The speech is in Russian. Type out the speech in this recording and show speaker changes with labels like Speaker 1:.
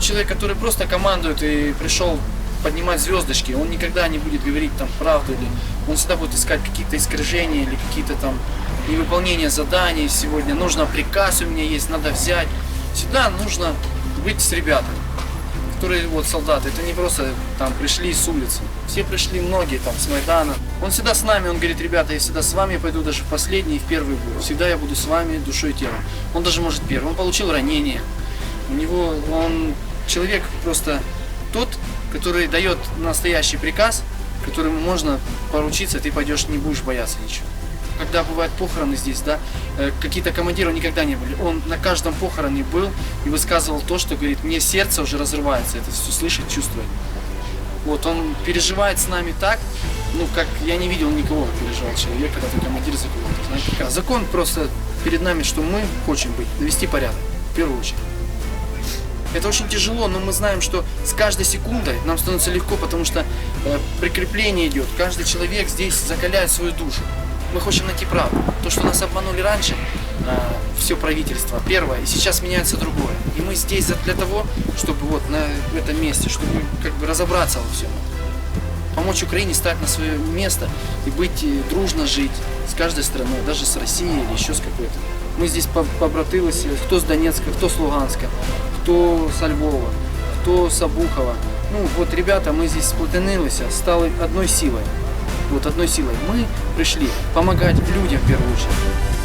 Speaker 1: тот человек, который просто командует и пришел поднимать звездочки, он никогда не будет говорить там правду или он всегда будет искать какие-то искажения или какие-то там невыполнения заданий. Сегодня нужно приказ у меня есть, надо взять. Всегда нужно быть с ребятами, которые вот солдаты. Это не просто там пришли с улицы. Все пришли многие там с Майдана. Он всегда с нами, он говорит, ребята, я всегда с вами пойду даже в последний и в первый бой. Всегда я буду с вами душой и телом. Он даже может первый. Он получил ранение. У него он человек просто тот, который дает настоящий приказ, которому можно поручиться, ты пойдешь, не будешь бояться ничего. Когда бывают похороны здесь, да, э, какие-то командиры никогда не были. Он на каждом похороне был и высказывал то, что говорит, мне сердце уже разрывается, это все слышать, чувствовать. Вот, он переживает с нами так, ну, как я не видел никого, как переживал человек, когда ты командир. Знаете, как- закон просто перед нами, что мы хотим быть, навести порядок, в первую очередь. Это очень тяжело, но мы знаем, что с каждой секундой нам становится легко, потому что э, прикрепление идет. Каждый человек здесь закаляет свою душу. Мы хотим найти правду. То, что нас обманули раньше, все правительство, первое, и сейчас меняется другое. И мы здесь для того, чтобы вот на этом месте, чтобы как бы разобраться во всем. Помочь Украине стать на свое место и быть, э, дружно жить с каждой страной, даже с Россией или еще с какой-то. Мы здесь по- побратилися, кто с Донецка, кто с Луганска, кто с Львова, кто с Обухова. Ну вот, ребята, мы здесь сплотинилися, стали одной силой. Вот одной силой. Мы пришли помогать людям в первую очередь.